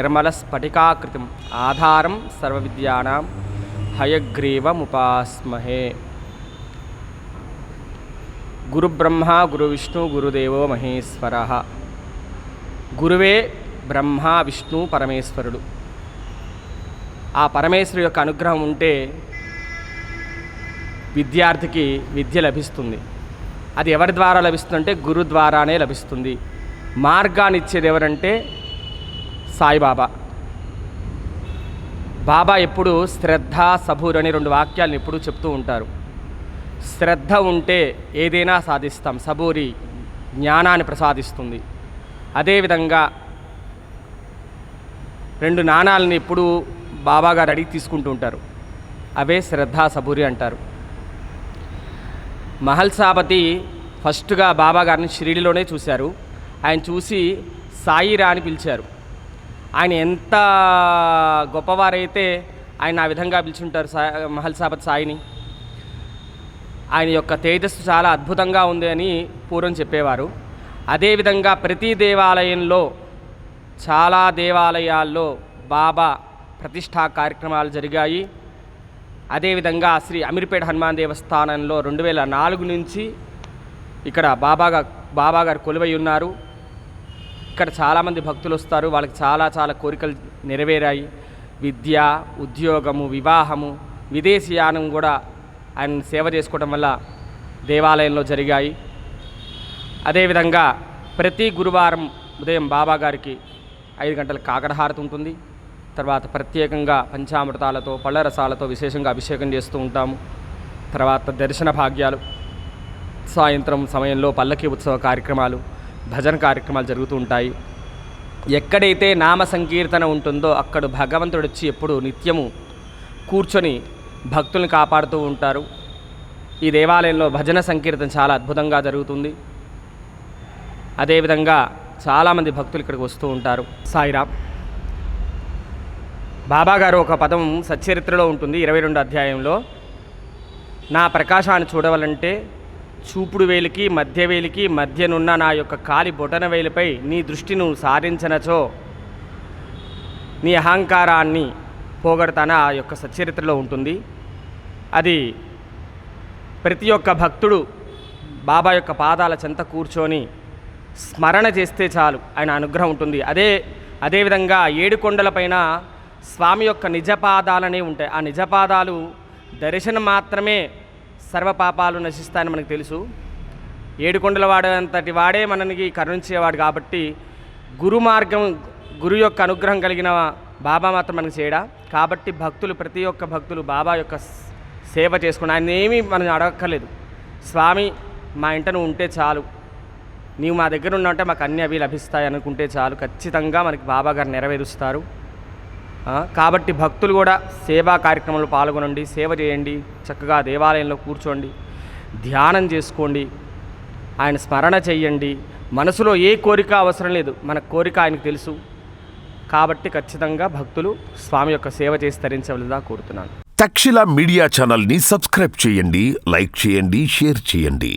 నిర్మల స్ఫటికాకృతిం ఆధారం సర్వవిద్యానాం హయగ్రీవముపాస్మహే. గురుబ్రహ్మ గురువిష్ణు గురుదేవో మహేశ్వర. గురువే బ్రహ్మ విష్ణు పరమేశ్వరుడు. ఆ పరమేశ్వరు యొక్క అనుగ్రహం ఉంటే విద్యార్థికి విద్య లభిస్తుంది. అది ఎవరి ద్వారా లభిస్తుందంటే గురు ద్వారానే లభిస్తుంది. మార్గాన్ని ఇచ్చేది ఎవరంటే సాయిబాబా. బాబా ఎప్పుడు శ్రద్ధ సబూర్ అనే రెండు వాక్యాలను ఎప్పుడూ చెప్తూ ఉంటారు. శ్రద్ధ ఉంటే ఏదైనా సాధిస్తాం సబూరి జ్ఞానాన్ని ప్రసాదిస్తుంది. అదేవిధంగా రెండు నాణాలను ఎప్పుడూ బాబా గారు అడిగి తీసుకుంటూ ఉంటారు. అవే శ్రద్ధ సబూరి అంటారు. మహల్ సాబతి ఫస్ట్గా బాబా గారిని షిరిడిలోనే చూశారు. ఆయన చూసి సాయిరా అని పిలిచారు. ఆయన ఎంత గొప్పవారైతే ఆయన ఆ విధంగా పిలుచుంటారు సా మహల్సాపతి సాయిని. ఆయన యొక్క తేజస్సు చాలా అద్భుతంగా ఉంది అని పూర్వం చెప్పేవారు. అదేవిధంగా ప్రతి దేవాలయంలో చాలా దేవాలయాల్లో బాబా ప్రతిష్టా కార్యక్రమాలు జరిగాయి. అదేవిధంగా శ్రీ అమీర్పేట హనుమాన్ దేవస్థానంలో రెండు వేల నాలుగు నుంచి ఇక్కడ బాబాగా బాబా గారు కొలువై ఉన్నారు. ఇక్కడ చాలామంది భక్తులు వస్తారు. వాళ్ళకి చాలా చాలా కోరికలు నెరవేరాయి. విద్య ఉద్యోగము వివాహము విదేశీయానం కూడా ఆయన సేవ చేసుకోవడం వల్ల దేవాలయంలో జరిగాయి. అదేవిధంగా ప్రతి గురువారం ఉదయం బాబా గారికి ఐదు గంటల కాకడహారతి ఉంటుంది. తర్వాత ప్రత్యేకంగా పంచామృతాలతో పళ్ళ రసాలతో విశేషంగా అభిషేకం చేస్తూ ఉంటాము. తర్వాత దర్శన భాగ్యాలు సాయంత్రం సమయంలో పల్లకి ఉత్సవ కార్యక్రమాలు భజన కార్యక్రమాలు జరుగుతూ ఉంటాయి. ఎక్కడైతే నామ సంకీర్తన ఉంటుందో అక్కడ భగవంతుడు వచ్చి ఎప్పుడు నిత్యము కూర్చొని భక్తుల్ని కాపాడుతూ ఉంటారు. ఈ దేవాలయంలో భజన సంకీర్తన చాలా అద్భుతంగా జరుగుతుంది. అదేవిధంగా చాలామంది భక్తులు ఇక్కడికి వస్తూ ఉంటారు. సాయిరామ్. బాబా గారు ఒక పదం సచ్చరిత్రలో ఉంటుంది. ఇరవై రెండు అధ్యాయంలో. నా ప్రకాశాన్ని చూడవాలంటే చూపుడు వేలికి మధ్య వేలికి మధ్యనున్న నా యొక్క కాలి బొటన వేలిపై నీ దృష్టిను సారించనచో. నీ అహంకారాన్ని పోగొడతాన ఆ యొక్క సచరిత్రలో ఉంటుంది. అది ప్రతి ఒక్క భక్తుడు బాబా యొక్క పాదాల చెంత కూర్చొని స్మరణ చేస్తే చాలు ఆయన అనుగ్రహం ఉంటుంది. అదే అదేవిధంగా ఏడు కొండలపైన స్వామి యొక్క నిజపాదాలనే ఉంటాయి. ఆ నిజపాదాలు దర్శనం మాత్రమే సర్వ పాపాలు నశిస్తాయని మనకు తెలుసు. ఏడుకొండల వాడంతటి వాడే మనకి కరుణించేవాడు కాబట్టి గురు మార్గం గురు యొక్క అనుగ్రహం కలిగిన బాబా మాత్రం మనకు చేయడా? కాబట్టి భక్తులు ప్రతి ఒక్క భక్తులు బాబా యొక్క సేవ చేసుకుని ఆయన ఏమీ మనం అడగక్కర్లేదు. స్వామి మా ఇంట నువ్వు ఉంటే చాలు. నీవు మా దగ్గర ఉన్నావంటే మాకు అన్ని అవి లభిస్తాయి అనుకుంటే చాలు. ఖచ్చితంగా మనకి బాబా గారు నెరవేరుస్తారు. కాబట్టి భక్తులు కూడా సేవా కార్యక్రమంలో పాల్గొనండి సేవ చేయండి చక్కగా దేవాలయంలో కూర్చోండి ధ్యానం చేసుకోండి ఆయన స్మరణ చేయండి మనసులో ఏ కోరిక అవసరం లేదు మన కోరిక ఆయనకు తెలుసు. కాబట్టి ఖచ్చితంగా భక్తులు స్వామి యొక్క సేవ చేసి తరించవలదా కోరుతున్నాను. తక్షిల మీడియా ఛానల్ని సబ్స్క్రైబ్ చేయండి లైక్ చేయండి షేర్ చేయండి.